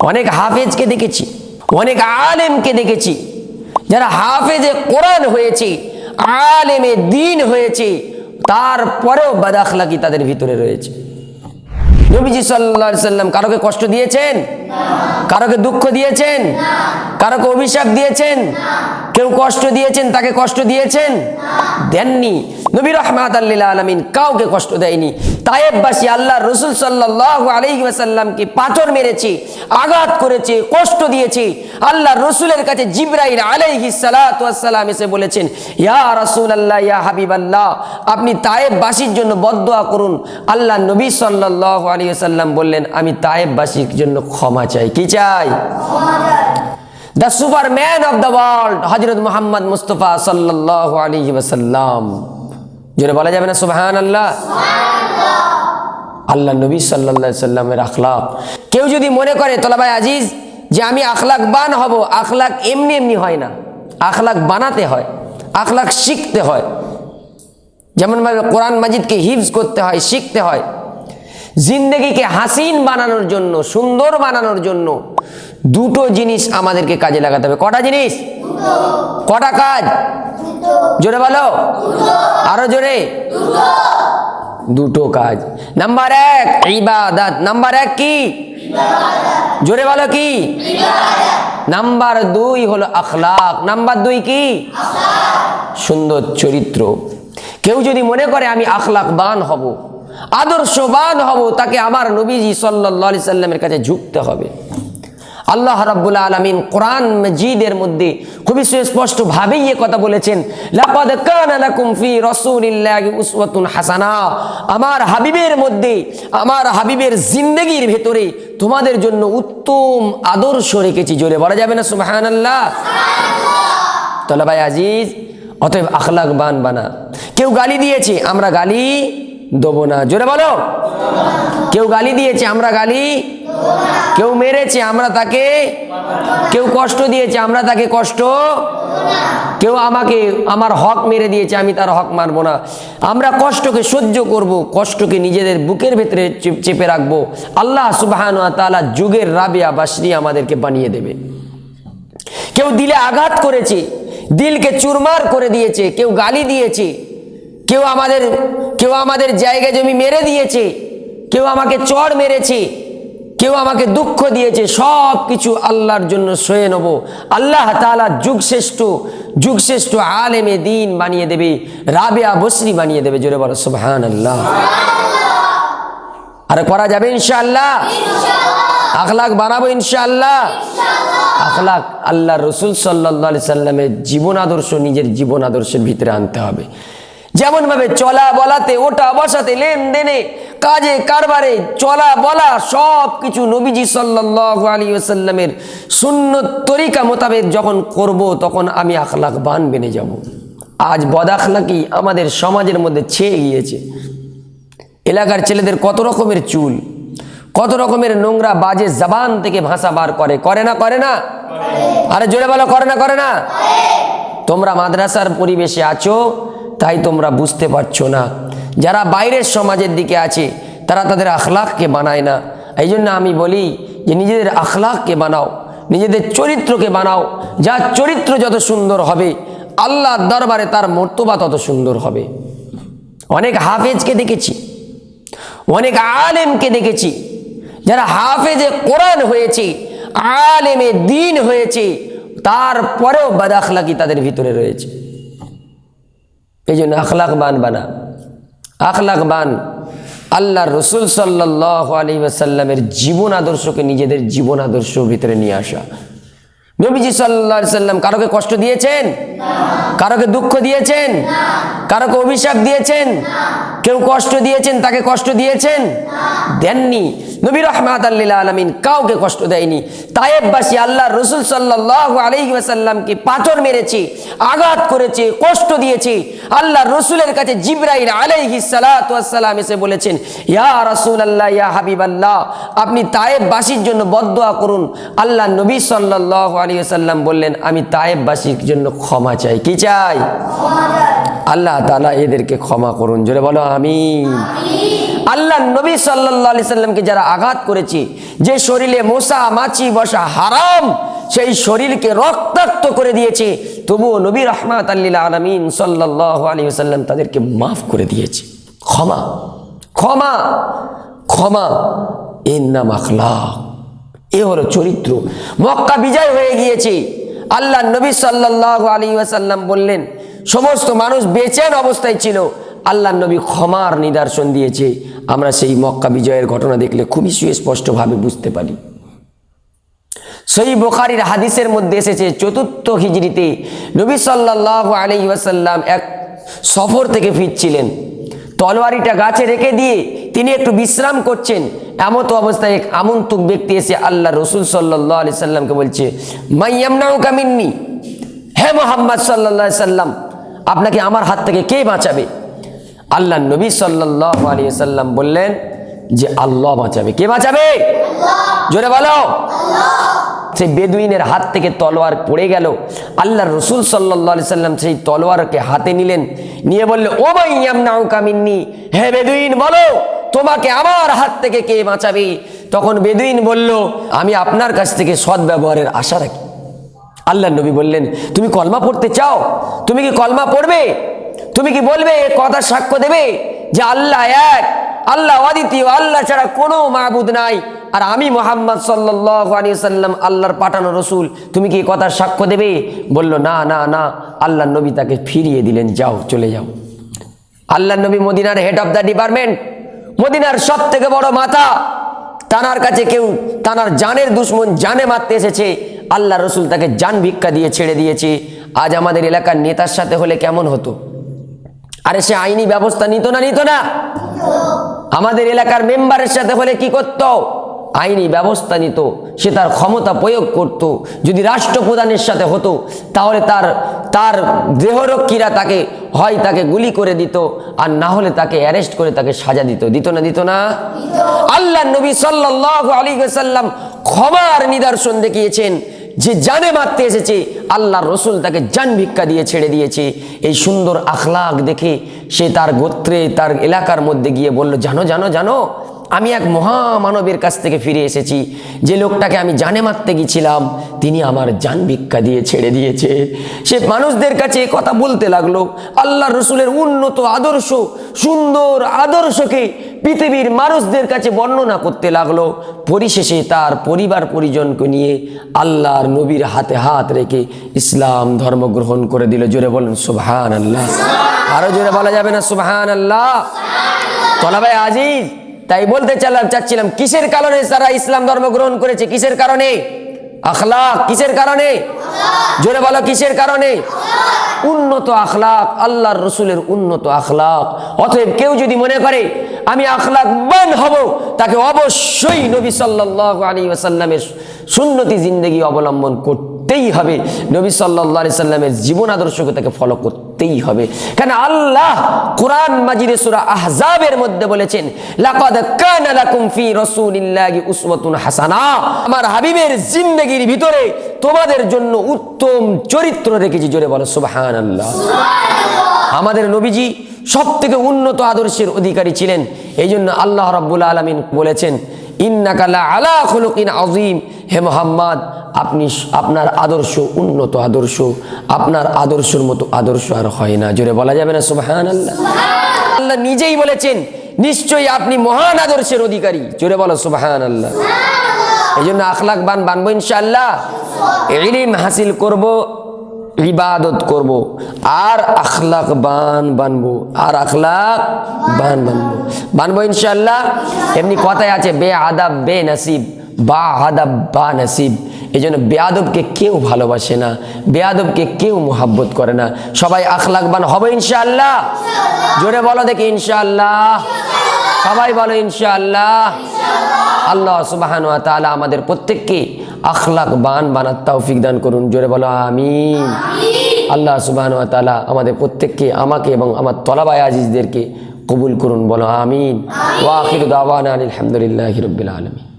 অনেক হাফেজকে দেখেছি, অনেক আলেমকে দেখেছি, যারা হাফেজে কোরআন হয়েছে, আলেমে দিন হয়েছে, তারপরেও বাদাখলাকি তাদের ভিতরে রয়েছে। নবীজি সাল্লা সাল্লাম কারোকে কষ্ট দিয়েছেন? কারোকে দুঃখ দিয়েছেন? কারোকে অভিশাপ দিয়েছেন? কেউ কষ্ট দিয়েছেন, তাকে কষ্ট দিয়েছেন? দেননি। নবী রহমাত আলমিন কাউকে কষ্ট দেয়নি। তায়েববাসী আল্লাহ রসুল সাল্লাহ আলহি ওয়াসাল্লামকে পাথর মেরেছে, আঘাত করেছে, কষ্ট দিয়েছে। আল্লাহ রসুলের কাছে জিব্রাইল আলাইহি সালাম এসে বলেছেন, ইয়া রসুল আল্লাহ ইয়া হাবিব আল্লাহ আপনি তায়েববাসীর জন্য বদোয়া করুন। আল্লাহ নবী সাল্লাহ আলী সাল্লাম বললেন, আমি তায়েববাসীর জন্য ক্ষমা চাই। কি চাই? The super man of the world Hazrat Mohammad Mustafa সাল্লাহ আলী ওসাল্লাম জোরে বলা যাবে না সুবাহান আল্লাহ আল্লাহ নবী সাল্লা সাল্লামের আখলাক। কেউ যদি মনে করে, তোলাবাই আজিজ, যে আমি আখলাক বান হব, আখলাক এমনি এমনি হয় না। আখলাক বানাতে হয়, আখলাক শিখতে হয়। যেমনভাবে কোরআন মাজিদকে হিফজ করতে হয়, শিখতে হয়। জিন্দগিকে হাসিন বানানোর জন্য, সুন্দর বানানোর জন্য দুটো জিনিস আমাদেরকে কাজে লাগাতে হবে। কটা জিনিস? কটা কাজ? জোরে বলো। আরও জোরে। দুটো কাজ। নাম্বার এক, ইবাদত। নাম্বার এক কি? জোরে বলো কি? নাম্বার দুই হলো আখলাক নাম্বার দুই কি? সুন্দর চরিত্র। কেউ যদি মনে করে আমি আখলাকবান হব আদর্শবান হব, তাকে আমার নবীজি সাল্লি সাল্লামের কাছে ঝুঁকতে হবে। আল্লাহ রাব্বুল আলমিন কোরআন মজিদের মধ্যে খুবই সুস্পষ্ট ভাবেই এ কথা বলেছেন, লাকাদ কানা ফি রাসূলিল্লাহি উসওয়াতুন হাসানা। আমার হাবিবের মধ্যে, আমার হাবিবের জিন্দেগির ভেতরে তোমাদের জন্য উত্তম আদর্শ রেখেছি। জোরে বলা যাবে না, সুবহানাল্লাহ? তাহলে ভাই আজিজ, অতএব আখলাক বান বানা। কেউ গালি দিয়েছে, আমরা গালি দেবো না। জোরে বলো। কেউ গালি দিয়েছে, আমরা গালি। কেউ মেরেছে, আমরা তাকে। কেউ কষ্ট দিয়েছে, আমরা তাকে কষ্ট। কেউ আমাকে, আমার হক মেরে দিয়েছে, আমি তার হক মারবো না। আমরা কষ্টকে সহ্য করব, কষ্টকে নিজেদের বুকের ভেতরে চেপে রাখব। আল্লাহ সুবাহান তালা যুগের রাবিয়া বাসরি আমাদেরকে বানিয়ে দেবে। কেউ দিলে আঘাত করেছে, দিলকে চুরমার করে দিয়েছে, কেউ গালি দিয়েছে কেউ আমাদের কেউ আমাদের জায়গা জমি মেরে দিয়েছে কেউ আমাকে চড় মেরেছে কেউ আমাকে দুঃখ দিয়েছে সব কিছু আল্লাহর জন্য সয়ে নেব। আল্লাহ তালা যুগ শ্রেষ্ঠ যুগ শ্রেষ্ঠ আলেমে দিন বানিয়ে দেবে রাবেয়া বসরি বানিয়ে দেবে জোরে বলো সুবহান আল্লাহ আর করা যাবে ইনশাআল্লাহ? আখলাক বানাবো ইনশাআল্লাহ? আখলাক আল্লাহ রসুল সাল্লা সাল্লামের জীবন আদর্শ নিজের জীবন আদর্শের ভিতরে আনতে হবে। যেমনভাবে চলা বলাতে, ওটা বসাতে, লেনদেনে, কাজে, কারবারে, চলা বলা, সব কিছু নবীজি সাল্লাহ আলী আসাল্লামের শূন্য তরিকা মোতাবেক যখন করব, তখন আমি আখলাখ বান বেনে যাব। আজ বদাখলাকি আমাদের সমাজের মধ্যে ছেয়ে গিয়েছে। এলাকার ছেলেদের কত রকমের চুল, কত রকমের নোংরা বাজে জবান থেকে ভাষা বার করে করে না করে না? আরে জোরে বলো, করে না করে না? তোমরা মাদ্রাসার পরিবেশে আছো তাই তোমরা বুঝতে পারছ না। যারা বাইরের সমাজের দিকে আছে, তারা তাদের আখলাখকে বানায় না। এই জন্য আমি বলি যে নিজেদের আখলাখকে বানাও নিজেদের চরিত্রকে বানাও যার চরিত্র যত সুন্দর হবে, আল্লাহর দরবারে তার মর্তবা তত সুন্দর হবে। অনেক হাফেজকে দেখেছি, অনেক আলেমকে দেখেছি, যারা হাফেজে কোরআন হয়েছে, আলেমে দিন হয়েছে, তারপরেও বাদাখলাকি তাদের ভিতরে রয়েছে। এই জন্য আখলাক বান বানা। আখলাক বান। আল্লাহ রসুল সাল্লাহ আলী আসাল্লামের জীবন আদর্শকে নিজেদের জীবন আদর্শ ভিতরে নিয়ে আসা। নবীজি সাল্লা সাল্লাম কারোকে কষ্ট দিয়েছেন? কারোকে দুঃখ দিয়েছেন? কারোকে অভিশাপ দিয়েছেন? কেউ কষ্ট দিয়েছেন তাকে কষ্ট দিয়েছেন? দেননি। নবী রহমাত আলমিন কাউকে কষ্ট দেয়নি। তায়েববাসী আল্লাহ রসুল সাল্লাহ আলহি ওয়াসাল্লামকে পাথর মেরেছে আঘাত করেছে কষ্ট দিয়েছে। আল্লাহ রসুলের কাছে জিব্রাইল আলাইহি সালাম এসে বলেছেন ইয়া রসুল আল্লাহ ইয়া হাবিব আল্লাহ আপনি তায়েববাসীর জন্য বদোয়া করুন। আল্লাহ নবী সাল্লাহ আলী সাল্লাম বললেন আমি তায়েববাসীর জন্য ক্ষমা চাই। কি চাই। আল্লাহ তালা এদেরকে ক্ষমা করুন। জোরে বলো, আমিন। আল্লাহ নবী সাল্লাহ সাল্লামকে যারা আঘাত করেছে, যে শরীরে মশা, মাছি, বসা হারাম, সেই শরীরকে রক্তাক্ত করে দিয়েছে, তবুও নবী রহমাত আল্লিল আলমিন সাল্লাহ আলী সাল্লাম তাদেরকে মাফ করে দিয়েছে। ক্ষমা ক্ষমা ক্ষমা। এর নাম আখলাক। এ হলো চরিত্র। মক্কা বিজয় হয়ে গিয়েছে। আল্লাহ নবী সাল্লাহ আলী ওয়াসাল্লাম বললেন সমস্ত মানুষ বেচেন অবস্থায় ছিল। আল্লাহ নবী ক্ষমার নিদর্শন দিয়েছে। আমরা সেই মক্কা বিজয়ের ঘটনা দেখলে খুবই সুস্পষ্টভাবে বুঝতে পারি। সেই বোখারির হাদিসের মধ্যে এসেছে, চতুর্থ হিজড়িতে নবী সাল্লাহ আলী ওয়াসাল্লাম এক সফর থেকে ফিরছিলেন। তলোয়ারিটা গাছে রেখে দিয়ে তিনি একটু বিশ্রাম করছেন। এমত অবস্থায় এক আমন্তুক ব্যক্তি এসে আল্লাহ রসুল সাল্লাহ আলি সাল্লামকে বলছে মাইয়ামনাউ কামিন্নি হে মোহাম্মদ সাল্লাহ সাল্লাম আপনাকে আমার হাত থেকে কে বাঁচাবে? আল্লাহ নবী সাল্লাহ আলী সাল্লাম বললেন যে আল্লাহ বাঁচাবে। কে বাঁচাবে? জোরে বলো। সেই বেদুইনের হাত থেকে তলোয়ার পড়ে গেল। আল্লাহ রসুল সাল্লাহ সাল্লাম সেই তলোয়ারকে হাতে নিলেন। নিয়ে বললে ও কামিন্নি হে বেদুইন বলো তোমাকে আমার হাত থেকে কে বাঁচাবে? তখন বেদুইন বলল আমি আপনার কাছ থেকে সৎ ব্যবহারের আশা রাখি। আল্লাহ নবী বললেন, তুমি কলমা পড়তে চাও? তুমি কি কলমা পড়বে? তুমি কি বলবে কথা সাক্ষ্য দেবে যে আল্লাহ এক, আল্লাহ অদ্বিতীয়, আল্লাহ ছাড়া কোনো মাহবুদ নাই? আর আমি মোহাম্মদ সাল্লাহ আলী সাল্লাম আল্লাহর পাঠানো রসুল, তুমি কি কথার সাক্ষ্য দেবে? বলল, না না না, আল্লাহ নবী তাকে ফিরিয়ে দিলেন, যাও, চলে যাও। আল্লাহ নবী মদিনার হেড অফ দ্য ডিপার্টমেন্ট মদিনার সব থেকে বড় মাথা, তানার কাছে কেউ, তানার জানের দুশ্মন জানে মারতে এসেছে। আল্লাহ রসুল তাকে যান ভিক্ষা দিয়ে ছেড়ে দিয়েছে। আজ আমাদের এলাকার নেতার সাথে হলে কেমন হতো? আরে সে আইনি ব্যবস্থা নিত না নিত না? আমাদের এলাকার মেম্বারের সাথে হলে কি করত? আইনি ব্যবস্থা নিত সে তার ক্ষমতা প্রয়োগ করত। যদি রাষ্ট্রপ্রধানের সাথে হতো তাহলে তার তার দেহরক্ষীরা তাকে হয় তাকে গুলি করে দিত আর না হলে তাকে অ্যারেস্ট করে তাকে সাজা দিত। দিত না দিত না? আল্লাহ নবী সাল্লাহ আলী সাল্লাম ক্ষমার নিদর্শন দেখিয়েছেন যে জানে মারতে এসেছে আল্লাহ রসুল তাকে জান ভিক্ষা দিয়ে ছেড়ে দিয়েছে। এই সুন্দর আখলাক দেখে সে তার গোত্রে তার এলাকার মধ্যে গিয়ে বলল জানো জানো জানো আমি এক মহামানবের কাছ থেকে ফিরে এসেছি। যে লোকটাকে আমি জানে মারতে গেছিলাম তিনি আমার জান ভিক্ষা দিয়ে ছেড়ে দিয়েছে। সে মানুষদের কাছে কথা বলতে লাগল, আল্লাহ রসুলের উন্নত আদর্শ, সুন্দর আদর্শকে পৃথিবীর মানুষদের কাছে বর্ণনা করতে লাগল। পরিশেষে তার পরিবার পরিজনকে নিয়ে আল্লাহর নবীর হাতে হাত রেখে ইসলাম ধর্ম গ্রহণ করে দিল। জোরে বলেন সুবহান আল্লাহ আরও জোরে বলা যাবে না সুবহান আল্লাহ তলাবাই আজিজ। তাই বলতে চালাম চাচ্ছিলাম, কিসের কারণে তারা ইসলাম ধর্ম গ্রহণ করেছে? কিসের কারণে? আখলাক কিসের কারণে? জোরে বলো, কিসের কারণে? উন্নত আখলাক, আল্লাহর রসুলের উন্নত আখলাক। অতএব কেউ যদি মনে করে, আমি আখলাক বান হব, তাকে অবশ্যই নবী সাল্লাহ আলী ওয়াসাল্লামের সুন্নতি জিন্দগি অবলম্বন করতেই হবে। নবী সাল্লাহ আলি সাল্লামের জীবন আদর্শকে তাকে ফলো করতেই হবে। কেন আল্লাহ কোরআন মাজিদে সূরা আহজাবের মধ্যে বলেছেন লাকাদ কানা লাকুম ফি রাসূলিল্লাহি উসওয়াতুন হাসানা। আমার হাবিবের জিন্দেগির ভিতরে তোমাদের জন্য উত্তম চরিত্র রেখেছি জোরে বলো সুবহানাল্লাহ। আমাদের নবীজি সব থেকে উন্নত আদর্শের অধিকারী ছিলেন। এই জন্য আল্লাহ রাব্বুল আলমিন বলেছেন ইন্নাকালা আলা খুলুকিন আজিম হে মোহাম্মদ আপনি আপনার আদর্শ উন্নত আদর্শ আপনার আদর্শের মতো আদর্শ আর হয় না। জোরে বলা যাবে না? সুবাহান আল্লাহ আল্লাহ নিজেই বলেছেন নিশ্চয়ই আপনি মহান আদর্শের অধিকারী। জোরে বলো সুবাহান আল্লাহ এই জন্য আখলাক বান বানবো ইনশাআল্লাহ। ইলিম হাসিল করব। ইবাদত করব, আর আখলাক বান বানবো, আর আখলাক বান বানবো। বানবো ইনশাল্লাহ এমনি কথায় আছে, বে আদাব, বে নসিব, বা আদাব, বা নসিব। এই জন্য বেয়াদবকে কেউ ভালোবাসে না বেয়াদবকে কেউ মোহাব্বত করে না। সবাই আখলাক বান হবে ইনশাআল্লাহ? জোরে বলো দেখি ইনশাআল্লাহ। সবাই বলো ইনশাআল্লাহ। আল্লাহ তাআলা আমাদের প্রত্যেককে আখলাক বান বানার তৌফিক দান করুন। জোরে বলো আমিন। আল্লাহ সুবাহন তালা আমাদের প্রত্যেককে আমাকে এবং আমার তলাবায় আজিজদেরকে কবুল করুন। বলো আমিন। ওয়াকির দাওয়ানা আলহামদুলিল্লাহ রবিল আলমী